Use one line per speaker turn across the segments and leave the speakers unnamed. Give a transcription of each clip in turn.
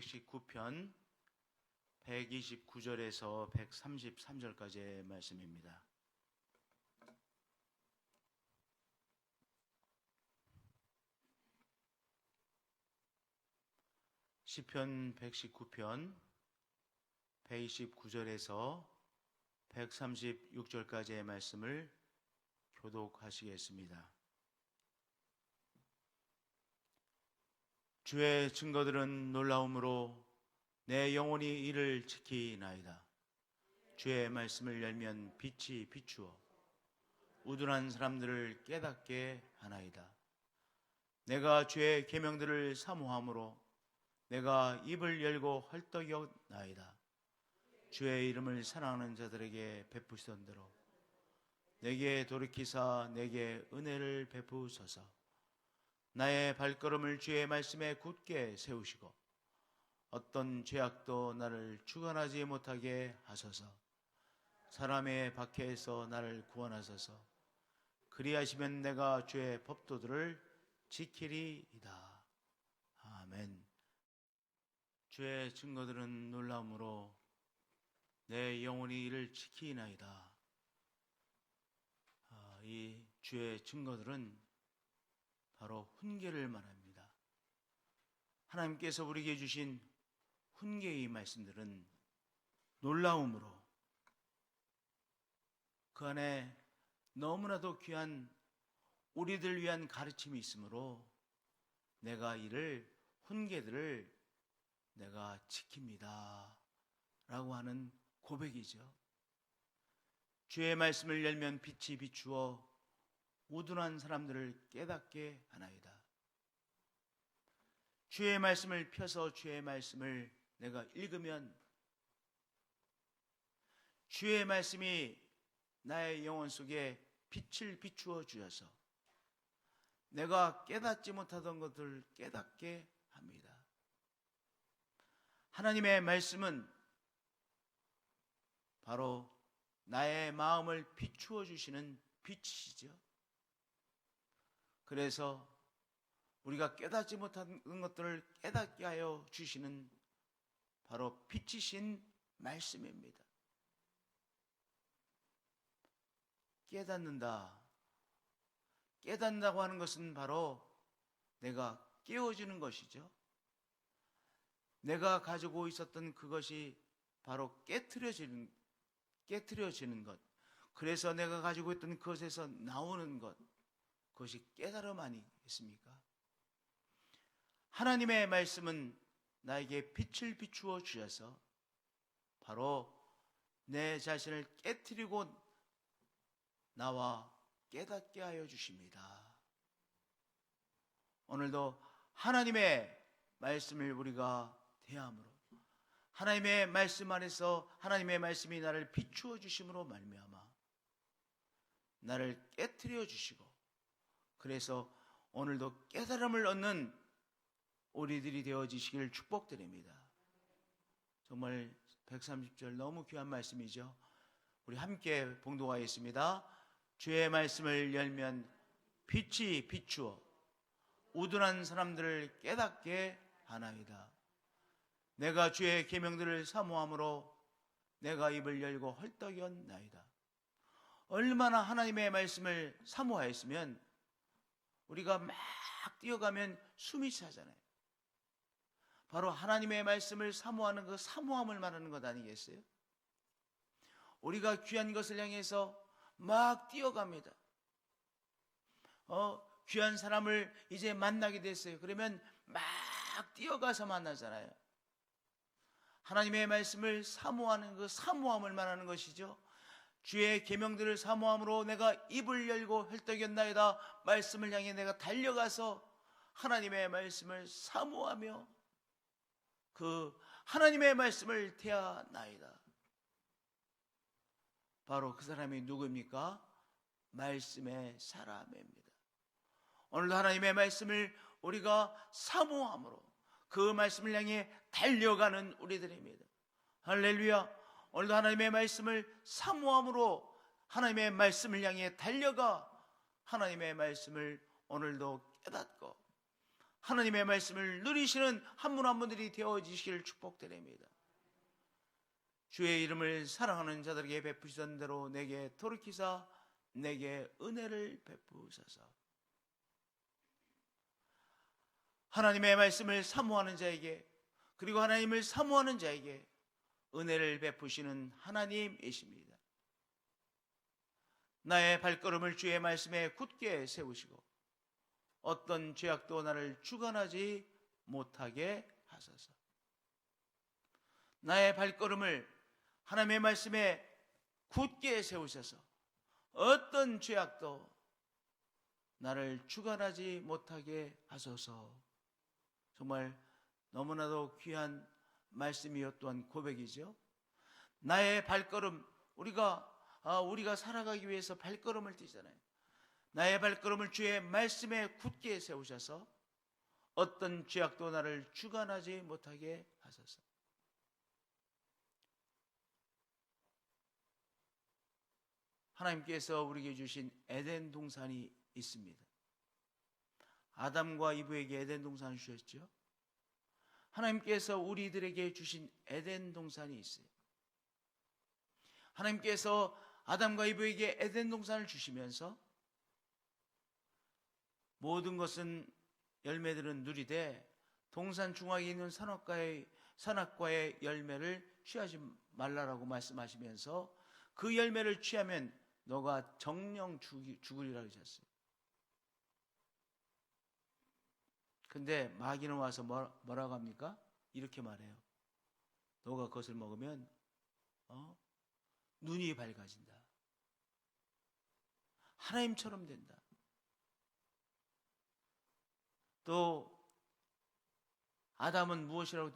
119편 129절에서 133절까지의 말씀입니다. 시편 119편 129절에서 136절까지의 말씀을 교독하시겠습니다. 주의 증거들은 놀라움으로 내 영혼이 이를 지키나이다. 주의 말씀을 열면 빛이 비추어 우둔한 사람들을 깨닫게 하나이다. 내가 주의 계명들을 사모함으로 내가 입을 열고 헐떡여나이다. 주의 이름을 사랑하는 자들에게 베푸시던 대로 내게 돌이키사 내게 은혜를 베푸소서. 나의 발걸음을 주의 말씀에 굳게 세우시고 어떤 죄악도 나를 주관하지 못하게 하소서. 사람의 박해에서 나를 구원하소서. 그리하시면 내가 주의 법도들을 지키리이다. 아멘. 주의 증거들은 놀라움으로 내 영혼이 이를 지키나이다. 아, 이 주의 증거들은 바로 훈계를 말합니다. 하나님께서 우리에게 주신 훈계의 말씀들은 놀라움으로 그 안에 너무나도 귀한 우리들 위한 가르침이 있으므로 내가 이를 훈계들을 내가 지킵니다. 라고 하는 고백이죠. 주의 말씀을 열면 빛이 비추어 우둔한 사람들을 깨닫게 하나이다. 주의 말씀을 펴서 주의 말씀을 내가 읽으면 주의 말씀이 나의 영혼 속에 빛을 비추어 주셔서 내가 깨닫지 못하던 것들을 깨닫게 합니다. 하나님의 말씀은 바로 나의 마음을 비추어 주시는 빛이시죠. 그래서 우리가 깨닫지 못한 것들을 깨닫게 하여 주시는 바로 빛이신 말씀입니다. 깨닫는다. 깨닫는다고 하는 것은 바로 내가 깨워지는 것이죠. 내가 가지고 있었던 그것이 바로 깨트려지는, 깨트려지는 것. 그래서 내가 가지고 있던 그것에서 나오는 것. 그것이 깨달음 아니겠습니까? 하나님의 말씀은 나에게 빛을 비추어 주셔서 바로 내 자신을 깨뜨리고 나와 깨닫게 하여 주십니다. 오늘도 하나님의 말씀을 우리가 대함으로 하나님의 말씀 안에서 하나님의 말씀이 나를 비추어 주심으로 말미암아 나를 깨뜨려 주시고 그래서 오늘도 깨달음을 얻는 우리들이 되어지시기를 축복드립니다. 정말 130절 너무 귀한 말씀이죠. 우리 함께 봉독하겠습니다. 주의 말씀을 열면 빛이 비추어 우둔한 사람들을 깨닫게 하나이다. 내가 주의 계명들을 사모함으로 내가 입을 열고 헐떡였나이다. 얼마나 하나님의 말씀을 사모하였으면 우리가 막 뛰어가면 숨이 차잖아요. 바로 하나님의 말씀을 사모하는 그 사모함을 말하는 것 아니겠어요? 우리가 귀한 것을 향해서 막 뛰어갑니다. 어, 귀한 사람을 이제 만나게 됐어요. 그러면 막 뛰어가서 만나잖아요. 하나님의 말씀을 사모하는 그 사모함을 말하는 것이죠. 주의 계명들을 사모함으로 내가 입을 열고 헐떡였나이다. 말씀을 향해 내가 달려가서 하나님의 말씀을 사모하며 그 하나님의 말씀을 대하나이다. 바로 그 사람이 누구입니까? 말씀의 사람입니다. 오늘도 하나님의 말씀을 우리가 사모함으로 그 말씀을 향해 달려가는 우리들입니다. 할렐루야. 오늘도 하나님의 말씀을 사모함으로 하나님의 말씀을 향해 달려가 하나님의 말씀을 오늘도 깨닫고 하나님의 말씀을 누리시는 한 분 한 분들이 되어지시기를 축복드립니다. 주의 이름을 사랑하는 자들에게 베푸시던 대로 내게 돌이키사 내게 은혜를 베푸소서. 하나님의 말씀을 사모하는 자에게 그리고 하나님을 사모하는 자에게 은혜를 베푸시는 하나님이십니다. 나의 발걸음을 주의 말씀에 굳게 세우시고 어떤 죄악도 나를 주관하지 못하게 하소서. 나의 발걸음을 하나님의 말씀에 굳게 세우셔서 어떤 죄악도 나를 주관하지 못하게 하소서. 정말 너무나도 귀한 말씀이었 또한 고백이죠. 나의 발걸음 우리가 아, 우리가 살아가기 위해서 발걸음을 뛰잖아요. 나의 발걸음을 주의 말씀에 굳게 세우셔서 어떤 죄악도 나를 주관하지 못하게 하소서. 하나님께서 우리에게 주신 에덴 동산이 있습니다. 아담과 이브에게 에덴 동산을 주셨죠. 하나님께서 우리들에게 주신 에덴 동산이 있어요. 하나님께서 아담과 이브에게 에덴 동산을 주시면서 모든 것은 열매들은 누리되 동산 중앙에 있는 산악과의 산악과의 열매를 취하지 말라라고 말씀하시면서 그 열매를 취하면 너가 정령 죽으리라 하셨어요. 근데 마귀는 와서 뭐, 뭐라고 합니까? 이렇게 말해요. 너가 그것을 먹으면 어? 눈이 밝아진다. 하나님처럼 된다. 또 아담은 무엇이라고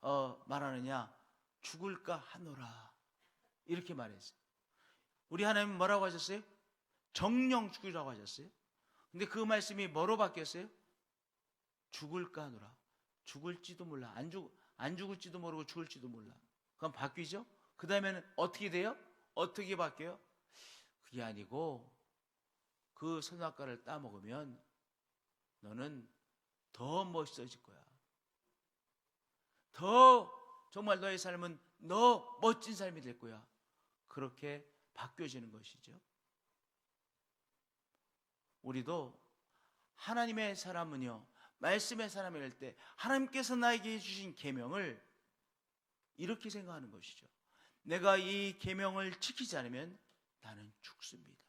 어, 말하느냐? 죽을까 하노라. 이렇게 말했어요. 우리 하나님 뭐라고 하셨어요? 정령 죽으라고 하셨어요. 근데 그 말씀이 뭐로 바뀌었어요? 죽을까 하노라. 죽을지도 몰라. 안, 죽, 안 죽을지도 모르고 죽을지도 몰라. 그럼 바뀌죠? 그 다음에는 어떻게 돼요? 어떻게 바뀌어요? 그게 아니고 그 선악과를 따먹으면 너는 더 멋있어질 거야. 더 정말 너의 삶은 너 멋진 삶이 될 거야. 그렇게 바뀌어지는 것이죠. 우리도 하나님의 사람은요, 말씀의 사람이 될때 하나님께서 나에게 주신 계명을 이렇게 생각하는 것이죠. 내가 이 계명을 지키지 않으면 나는 죽습니다.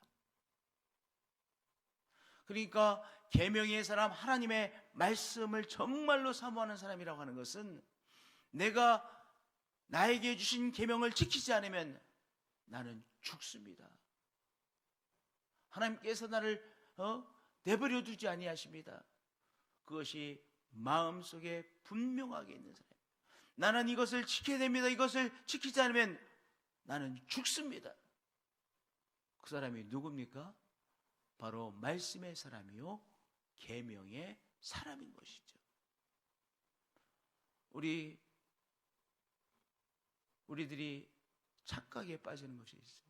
그러니까 계명의 사람 하나님의 말씀을 정말로 사모하는 사람이라고 하는 것은 내가 나에게 주신 계명을 지키지 않으면 나는 죽습니다. 하나님께서 나를 어? 내버려 두지 아니하십니다. 그것이 마음속에 분명하게 있는 사람. 나는 이것을 지켜야 됩니다. 이것을 지키지 않으면 나는 죽습니다. 그 사람이 누굽니까? 바로 말씀의 사람이요 계명의 사람인 것이죠. 우리 우리들이 착각에 빠지는 것이 있어요.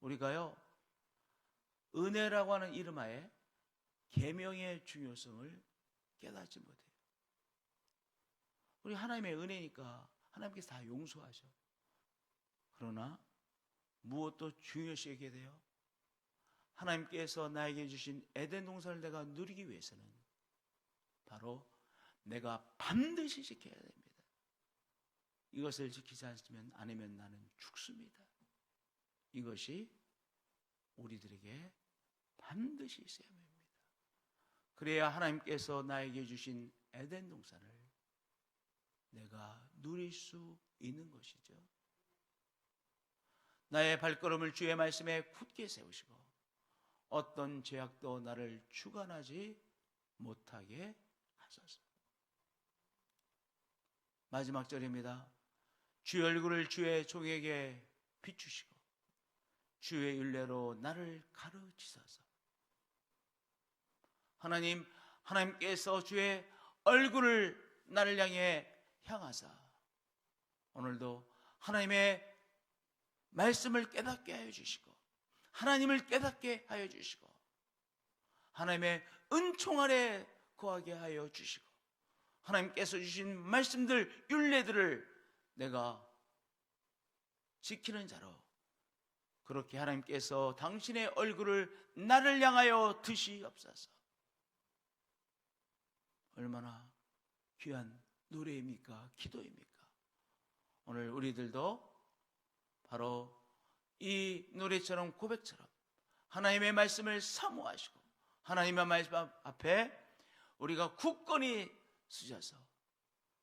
우리가요 은혜라고 하는 이름하에 계명의 중요성을 깨닫지 못해요. 우리 하나님의 은혜니까 하나님께서 다 용서하셔. 그러나 무엇도 중요시 여기게 돼요? 하나님께서 나에게 주신 에덴 동산을 내가 누리기 위해서는 바로 내가 반드시 지켜야 됩니다. 이것을 지키지 않으면 않으면 나는 죽습니다. 이것이 우리들에게 반드시 있어야 합니다. 그래야 하나님께서 나에게 주신 에덴 동산을 내가 누릴 수 있는 것이죠. 나의 발걸음을 주의 말씀에 굳게 세우시고 어떤 죄악도 나를 주관하지 못하게 하소서. 마지막 절입니다. 주의 얼굴을 주의 종에게 비추시고 주의 윤례로 나를 가르치소서. 하나님, 하나님께서 주의 얼굴을 나를 향해 향하사 오늘도 하나님의 말씀을 깨닫게 하여 주시고 하나님을 깨닫게 하여 주시고 하나님의 은총 아래 거하게 하여 주시고 하나님께서 주신 말씀들 윤례들을 내가 지키는 자로 그렇게 하나님께서 당신의 얼굴을 나를 향하여 드시옵소서. 얼마나 귀한 노래입니까? 기도입니까? 오늘 우리들도 바로 이 노래처럼 고백처럼 하나님의 말씀을 사모하시고 하나님의 말씀 앞에 우리가 굳건히 쓰셔서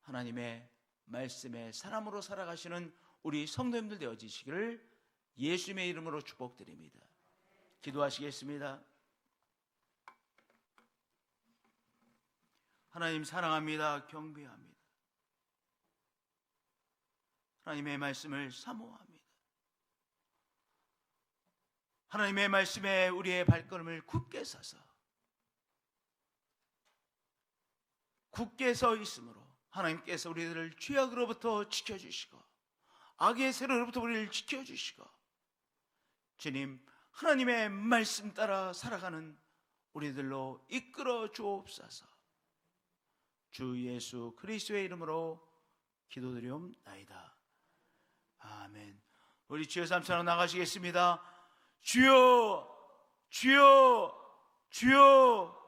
하나님의 말씀의 사람으로 살아가시는 우리 성도님들 되어지시기를 예수님의 이름으로 축복드립니다. 기도하시겠습니다. 하나님 사랑합니다. 경배합니다. 하나님의 말씀을 사모합니다. 하나님의 말씀에 우리의 발걸음을 굳게 서서 굳게 서 있으므로 하나님께서 우리들을 죄악으로부터 지켜주시고 악의 세로로부터 우리를 지켜주시고 주님 하나님의 말씀 따라 살아가는 우리들로 이끌어 주옵소서 주 예수 그리스도의 이름으로 기도드리옵나이다. 아멘. 우리 주여 삼천원 나가시겠습니다. 주여 주여 주여